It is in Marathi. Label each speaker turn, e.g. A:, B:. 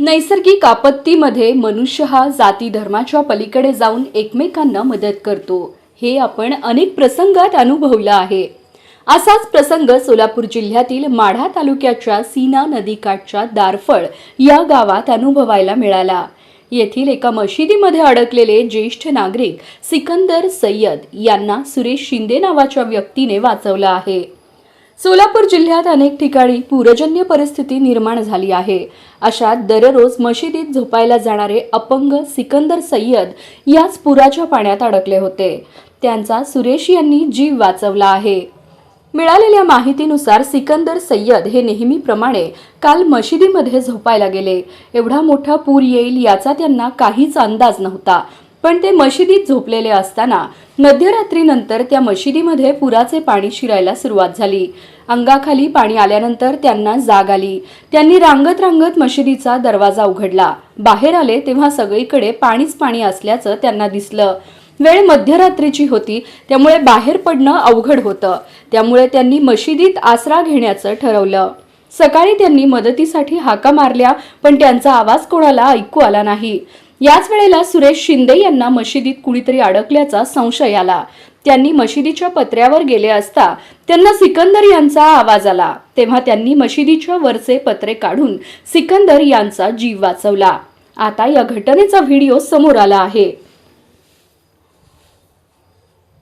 A: नैसर्गिक आपत्तीमध्ये मनुष्य हा जाती धर्माच्या पलीकडे जाऊन एकमेकांना मदत करतो. हे आपण अनेक प्रसंगात अनुभवलं आहे. असाच प्रसंग सोलापूर जिल्ह्यातील माढा तालुक्याच्या सीना नदीकाठच्या दारफळ या गावात अनुभवायला मिळाला. येथील एका मशिदीमध्ये अडकलेले ज्येष्ठ नागरिक सिकंदर सय्यद यांना सुरेश शिंदे नावाच्या व्यक्तीने वाचवलं आहे. सोलापूर जिल्ह्यात अनेक ठिकाणी पूरजन्य परिस्थिती निर्माण झाली आहे. अशात दररोज मशिदीत झोपायला जाणारे अपंग सिकंदर सय्यद याच पुराच्या पाण्यात अडकले होते. त्यांचा सुरेश यांनी जीव वाचवला आहे. मिळालेल्या माहितीनुसार सिकंदर सय्यद हे नेहमीप्रमाणे काल मशिदीमध्ये झोपायला गेले. एवढा मोठा पूर येईल याचा त्यांना काहीच अंदाज नव्हता. पण ते मशिदीत झोपलेले असताना मध्यरात्रीनंतर त्या मशिदीमध्ये पुराचे पाणी शिरायला सुरुवात झाली. अंगाखाली पाणी आल्यानंतर त्यांना जाग आली. त्यांनी रांगत रांगत मशिदीचा दरवाजा उघडला. बाहेर आले तेव्हा सगळीकडे पाणीच पाणी असल्याचं त्यांना दिसलं. वेळ मध्यरात्रीची होती त्यामुळे बाहेर पडणं अवघड होतं. त्यामुळे त्यांनी मशिदीत आसरा घेण्याचं ठरवलं. सकाळी त्यांनी मदतीसाठी हाका मारल्या पण त्यांचा आवाज कोणाला ऐकू आला नाही. याच वेळेला सुरेश शिंदे यांना मशिदीत कुणीतरी अडकल्याचा संशय आला. त्यांनी मशिदीच्या पत्र्यावर गेले असता त्यांना सिकंदर यांचा आवाज आला. तेव्हा त्यांनी मशिदीच्या वरचे पत्रे काढून सिकंदर यांचा जीव वाचवला. आता या घटनेचा व्हिडिओ समोर आला आहे.